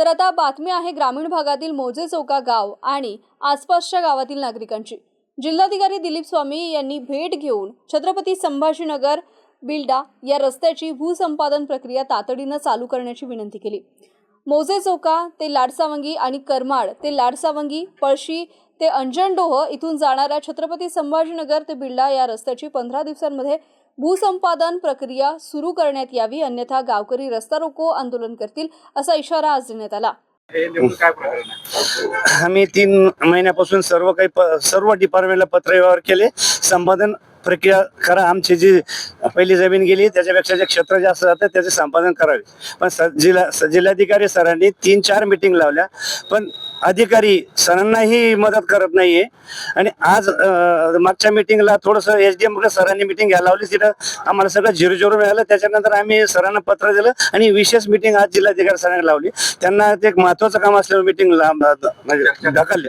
तर आता बातमी आहे ग्रामीण भागातील मोजे चौका गाव आणि आसपासच्या गावातील नागरिकांची. जिल्हाधिकारी दिलीप स्वामी यांनी भेट घेऊन छत्रपती संभाजीनगर बिल्डा या रस्त्याची भूसंपादन प्रक्रिया तातडीनं चालू करण्याची विनंती केली. मोजे चौका ते लाडसावंगी आणि करमाड ते लाडसावंगी पळशी ते अंजनडोह इथून जाणाऱ्या छत्रपती संभाजीनगर ते बिल्डा या रस्त्याची पंधरा दिवसांमध्ये भूसंपादन प्रक्रिया सुरू करण्यात यावी अन्यथा गावकरी रस्ता रोको आंदोलन करतील असा इशारा आज देण्यात आला. आम्ही तीन महिन्यापासून सर्व काही प- सर्व डिपार्टमेंटला पत्र व्यवहार केले. संपादन प्रक्रिया करा आमची जी पहिली जमीन गेली त्याच्यापेक्षा जे क्षेत्र जास्त जातं त्याचे संपादन करावे. पण जिल्हा जिल्हाधिकारी सरांनी तीन चार मिटिंग लावल्या. पण अधिकारी सरांनाही मदत करत नाहीये. आणि आज मागच्या मिटिंगला थोडस एच डी एम सरांनी मिटिंग घ्यायला लावली. तिथं आम्हाला सगळं झिरो झिरो मिळालं. त्याच्यानंतर आम्ही सरांना पत्र दिलं आणि विशेष मिटिंग आज जिल्हाधिकारी सरांनी लावली. त्यांना ते एक महत्वाचं काम असल्यामुळे मिटिंग म्हणजे ढकलले.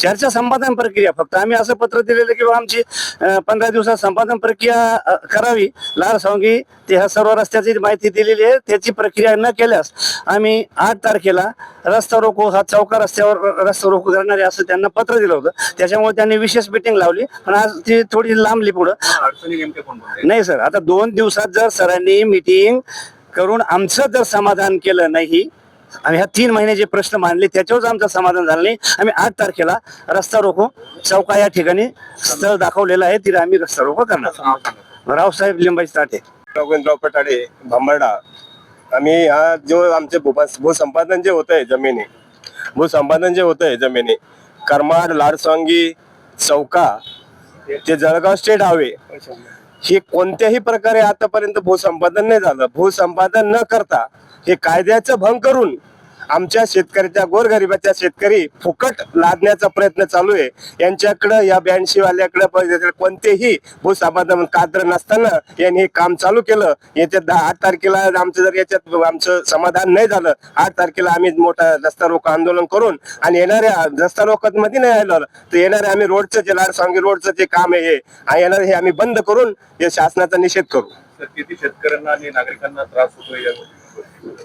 चर्चा संपादन प्रक्रिया फक्त आम्ही असं पत्र दिलेलं की आमची पंधरा दिवसात संपादन प्रक्रिया करावी. लाल सांगी ते ह्या सर्व रस्त्याची माहिती दिलेली आहे. त्याची प्रक्रिया न केल्यास आम्ही आठ तारखेला रस्ता रोको हा चौका रस्त्यावर रस्ता रोको करणारे असं त्यांना पत्र दिलं होतं. त्याच्यामुळे त्यांनी विशेष मिटिंग लावली. पण आज ती थोडी लांबली पुढं. नाही सर. आता दोन दिवसात जर सरांनी मिटिंग करून आमचं जर समाधान केलं नाही आम्ही ह्या तीन महिन्याचे प्रश्न मांडले त्याच्यावरच आमचं समाधान झालं नाही. आम्ही आठ तारखेला रस्ता रोको चौका या ठिकाणी स्थळ दाखवलेलं आहे तिथे आम्ही रस्ता रोको करणार. रावसाहेब लिंबाई साठे. रघुवेंद्रराव पटाडे भांबर्डा. आम्ही हा जो आमचे भूसंपादन जे होत आहे जमिनी भूसंपादन जे होतंय जमिनी करमाड लाडसांगी चौका ते जळगाव स्टेट हवे हे कोणत्याही प्रकारे आतापर्यंत भूसंपादन नाही झालं. भूसंपादन न करता हे कायद्याचं भंग करून आमच्या शेतकऱ्याच्या गोरगरिबाच्या शेतकरी फुकट लादण्याचा प्रयत्न चालू आहे. यांच्याकडं या ब्याऐंशी वाल्याकडे कोणतेही भूसंपादन काद्र नसताना यांनी हे काम चालू केलं. येत्या दहा आठ तारखेला आमचं जर याच्यात आमचं समाधान नाही झालं आठ तारखेला आम्ही मोठा रस्ता रोको आंदोलन करून आणि येणाऱ्या रस्ता रोकत मध्ये नाही आलं तर येणारे आम्ही रोडचं जे लाडसांगी रोडचं जे काम आहे हे आणि येणारे हे आम्ही बंद करून या शासनाचा निषेध करू. किती शेतकऱ्यांना आणि नागरिकांना त्रास होतोय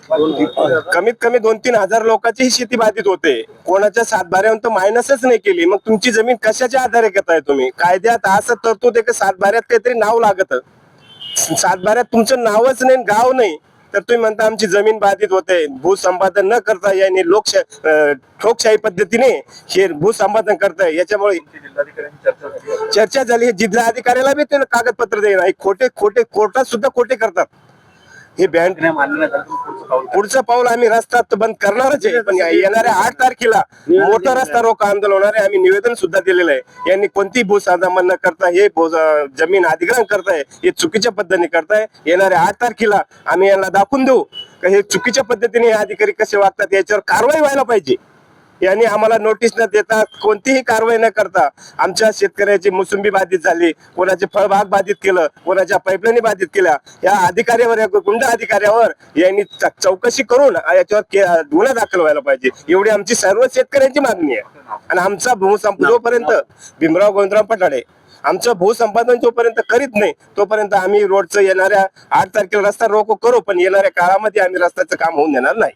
कमीत कमी दोन तीन हजार लोकांची ही शेती बाधित होते. कोणाच्या सातबाऱ्यावर तर मायनसच नाही केली. मग तुमची जमीन कशाच्या आधारे घेताय तुम्ही? कायद्यात असं तरतूद आहे की सातबाऱ्यात काहीतरी नाव लागत? सातबाऱ्यात तुमचं नावच नाही गाव नाही. तर तुम्ही म्हणता आमची जमीन बाधित होते. भूसंपादन न करता याने लोकशाही ठोकशाही पद्धतीने हे भूसंपादन करताय. याच्यामुळे चर्चा झाली. हे जिल्हा अधिकाऱ्याला बी ते कागदपत्र देणार खोटे खोटे कोर्टात सुद्धा खोटे करतात. हे बँक पुढचं पाऊल आम्ही रस्ता बंद करणारच आहे पण येणाऱ्या आठ तारखेला मोठा रस्ता रोको आंदोलन होणार आहे आम्ही निवेदन सुद्धा दिलेलं आहे. यांनी कोणती भूसाधामन न करता हे भू- जमीन अधिग्रहण करताय हे चुकीच्या पद्धतीने करताय. येणाऱ्या आठ तारखेला आम्ही यांना दाखवून देऊ. हे चुकीच्या पद्धतीने हे अधिकारी कसे वागतात याच्यावर कारवाई व्हायला पाहिजे. यांनी आम्हाला नोटीस न देता कोणतीही कारवाई न करता आमच्या शेतकऱ्याची मोसंबी बाधित झाली कोणाचे फळबाग बाधित केलं कोणाच्या पाईपलाईनी बाधित केल्या या अधिकाऱ्यावर या गुंड अधिकाऱ्यावर यांनी चौकशी करून याच्यावर गुन्हा दाखल व्हायला पाहिजे. एवढी आमची सर्व शेतकऱ्यांची मागणी आहे. आणि आमचा भूसंप जोपर्यंत भीमराव गोविंदराव पटाडे आमचं भूसंपादन जोपर्यंत करीत नाही तोपर्यंत आम्ही रोडचं येणाऱ्या आठ तारखेला रस्ता रोको करू पण येणाऱ्या काळामध्ये आम्ही रस्त्याचं काम होऊन देणार नाही.